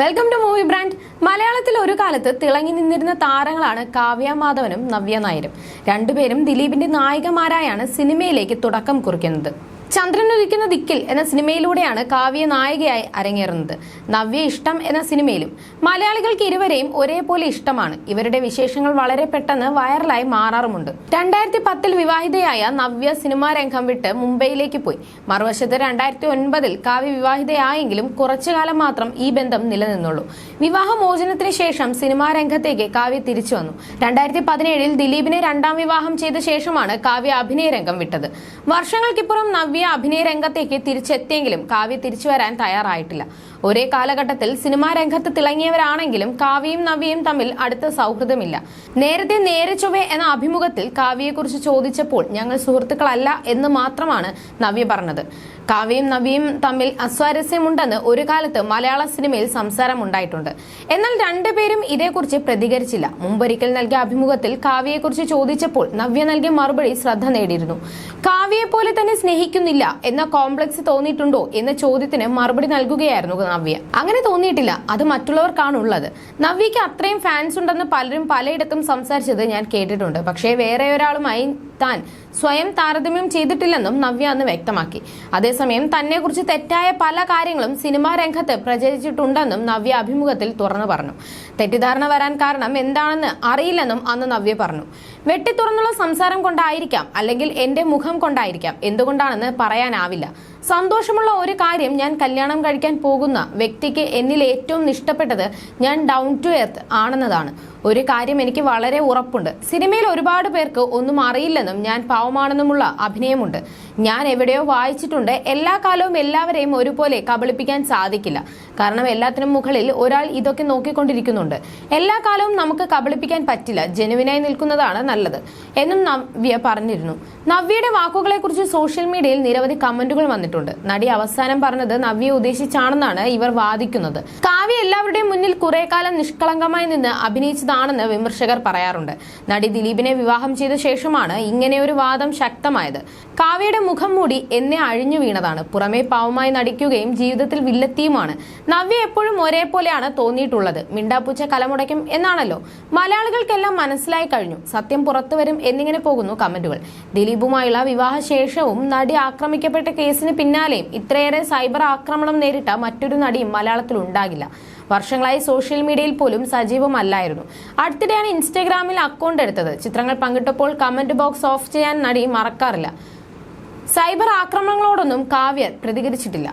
Welcome to movie brand മലയാളത്തിൽ ഒരു കാലത്ത് തിളങ്ങി നിന്നിരുന്ന താരങ്ങളാണ് കാവ്യ മാധവനും നവ്യ നായരും. രണ്ടുപേരും ദിലീപിന്റെ നായികമാരായാണ് സിനിമയിലേക്ക് തുടക്കം കുറിക്കുന്നത്. ചന്ദ്രൻ ഉദിക്കുന്ന ദിക്കിൽ എന്ന സിനിമയിലൂടെയാണ് കാവ്യ നായികയായി അരങ്ങേറുന്നത്. നവ്യ ഇഷ്ടം എന്ന സിനിമയിലും മലയാളികൾക്ക് ഇരുവരെയും ഒരേപോലെ ഇഷ്ടമാണ്. ഇവരുടെ വിശേഷങ്ങൾ വളരെ പെട്ടെന്ന് വൈറലായി മാറാറുമുണ്ട്. രണ്ടായിരത്തി പത്തിൽ വിവാഹിതയായ നവ്യ സിനിമാ രംഗം വിട്ട് മുംബൈയിലേക്ക് പോയി. മറുവശത്ത് രണ്ടായിരത്തി ഒൻപതിൽ കാവ്യ വിവാഹിതയായെങ്കിലും കുറച്ചു കാലം മാത്രം ഈ ബന്ധം നിലനിന്നുള്ളൂ. വിവാഹമോചനത്തിന് ശേഷം സിനിമാ രംഗത്തേക്ക് കാവ്യ തിരിച്ചു വന്നു. രണ്ടായിരത്തി പതിനേഴിൽ ദിലീപിനെ രണ്ടാം വിവാഹം ചെയ്ത ശേഷമാണ് കാവ്യ അഭിനയ രംഗം വിട്ടത്. വർഷങ്ങൾക്കിപ്പുറം നവ്യ അഭിനയ രംഗത്തേക്ക് തിരിച്ചെത്തിയെങ്കിലും കാവ്യ തിരിച്ചു വരാൻ തയ്യാറായിട്ടില്ല. ഒരേ കാലഘട്ടത്തിൽ സിനിമാ രംഗത്ത് തിളങ്ങിയവരാണെങ്കിലും കാവ്യയും നവ്യയും തമ്മിൽ അടുത്ത സൗഹൃദമില്ല. നേരത്തെ നേരെ ചൊവ്വേ എന്ന അഭിമുഖത്തിൽ കാവ്യയെക്കുറിച്ച് ചോദിച്ചപ്പോൾ ഞങ്ങൾ സുഹൃത്തുക്കളല്ല എന്ന് മാത്രമാണ് നവ്യ പറഞ്ഞത്. കാവ്യയും നവ്യയും തമ്മിൽ അസ്വാരസ്യമുണ്ടെന്ന് ഒരു കാലത്ത് മലയാള സിനിമയിൽ സംസാരമുണ്ടായിട്ടുണ്ട്. എന്നാൽ രണ്ടുപേരും ഇതേക്കുറിച്ച് പ്രതികരിച്ചില്ല. മുമ്പൊരിക്കൽ നൽകിയ അഭിമുഖത്തിൽ കാവ്യയെക്കുറിച്ച് ചോദിച്ചപ്പോൾ നവ്യ നൽകിയ മറുപടി ശ്രദ്ധ നേടിയിരുന്നു. കാവ്യയെ പോലെ തന്നെ സ്നേഹിക്കുന്നില്ല എന്ന കോംപ്ലക്സ് തോന്നിയിട്ടുണ്ടോ എന്ന ചോദ്യത്തിന് മറുപടി നൽകുകയായിരുന്നു നവ്യ. അങ്ങനെ തോന്നിയിട്ടില്ല. അത് മറ്റുള്ളവർക്കാണുള്ളത്. നവ്യക്ക് അത്രയും ഫാൻസ് ഉണ്ടെന്ന് പലരും പലയിടത്തും സംസാരിച്ചത് ഞാൻ കേട്ടിട്ടുണ്ട്. പക്ഷേ വേറെ ഒരാളുമായി താൻ സ്വയം താരതമ്യം ചെയ്തിട്ടില്ലെന്നും നവ്യ അന്ന് വ്യക്തമാക്കി. അതേസമയം തന്നെക്കുറിച്ച് തെറ്റായ പല കാര്യങ്ങളും സിനിമാ രംഗത്ത് പ്രചരിച്ചിട്ടുണ്ടെന്നും നവ്യ അഭിമുഖത്തിൽ തുറന്നു പറഞ്ഞു. തെറ്റിദ്ധാരണ വരാൻ കാരണം എന്താണെന്ന് അറിയില്ലെന്നും അന്ന് നവ്യ പറഞ്ഞു. വെട്ടിത്തുറന്നുള്ള സംസാരം കൊണ്ടായിരിക്കാം അല്ലെങ്കിൽ എന്റെ മുഖം കൊണ്ടായിരിക്കാം. എന്തുകൊണ്ടാണെന്ന് പറയാനാവില്ല. സന്തോഷമുള്ള ഒരു കാര്യം ഞാൻ കല്യാണം കഴിക്കാൻ പോകുന്ന വ്യക്തിക്ക് എന്നിൽ ഏറ്റവും ഇഷ്ടപ്പെട്ടത് ഞാൻ ഡൗൺ ടു എർത്ത് ആണെന്നതാണ്. ഒരു കാര്യം എനിക്ക് വളരെ ഉറപ്പുണ്ട്. സിനിമയിൽ ഒരുപാട് പേർക്ക് ഒന്നും അറിയില്ലെന്നും ഞാൻ പാവമാണെന്നുമുള്ള അഭിനയമുണ്ട്. ഞാൻ എവിടെയോ വായിച്ചിട്ടുണ്ട്. എല്ലാ കാലവും എല്ലാവരെയും ഒരുപോലെ കബളിപ്പിക്കാൻ സാധിക്കില്ല. കാരണം എല്ലാത്തിനും മുകളിൽ ഒരാൾ ഇതൊക്കെ നോക്കിക്കൊണ്ടിരിക്കുന്നുണ്ട്. എല്ലാ കാലവും നമുക്ക് കബളിപ്പിക്കാൻ പറ്റില്ല. ജനുവിനായി നിൽക്കുന്നതാണ് നല്ലത്. എന്നും നവ്യ പറഞ്ഞിരുന്നു. നവ്യയുടെ വാക്കുകളെ കുറിച്ച് സോഷ്യൽ മീഡിയയിൽ നിരവധി കമന്റുകൾ വന്നിട്ടുണ്ട്. നടി അവസാനം പറഞ്ഞത് നവ്യ ഉദ്ദേശിച്ചാണെന്നാണ് ഇവർ വാദിക്കുന്നത്. കാവ്യ എല്ലാവരുടെയും മുന്നിൽ കുറെ കാലം നിഷ്കളങ്കമായി നിന്ന് അഭിനയിച്ചതാണെന്ന് വിമർശകർ പറയാറുണ്ട്. നടി ദിലീപിനെ വിവാഹം ചെയ്ത ശേഷമാണ് ഇങ്ങനെ ഒരു വാദം ശക്തമായത്. കാവ്യയുടെ മുഖം മൂടി എന്നെ അഴിഞ്ഞു വീണതാണ്. പുറമേ പാവമായി നടിക്കുകയും ജീവിതത്തിൽ വില്ലത്തിയുമാണ്. നവ്യ എപ്പോഴും ഒരേപോലെയാണ് തോന്നിയിട്ടുള്ളത്. മിണ്ടാപ്പൂച്ച കലമുടയ്ക്കും എന്നാണല്ലോ. മലയാളികൾക്കെല്ലാം മനസ്സിലായി കഴിഞ്ഞു. സത്യം പുറത്തു വരും എന്നിങ്ങനെ പോകുന്നു കമന്റുകൾ. ദിലീപുമായുള്ള വിവാഹശേഷവും നടി ആക്രമിക്കപ്പെട്ട കേസിന് പിന്നാലെയും ഇത്രയേറെ സൈബർ ആക്രമണം നേരിട്ട മറ്റൊരു നടിയും മലയാളത്തിൽ ഉണ്ടാകില്ല. വർഷങ്ങളായി സോഷ്യൽ മീഡിയയിൽ പോലും സജീവമല്ലായിരുന്നു. അടുത്തിടെയാണ് ഇൻസ്റ്റഗ്രാമിൽ അക്കൗണ്ട് എടുത്തത്. ചിത്രങ്ങൾ പങ്കിട്ടപ്പോൾ കമന്റ് ബോക്സ് ഓഫ് ചെയ്യാൻ നടി മറക്കാറില്ല. സൈബർ ആക്രമണങ്ങളോടൊന്നും കാവ്യ പ്രതികരിച്ചിട്ടില്ല.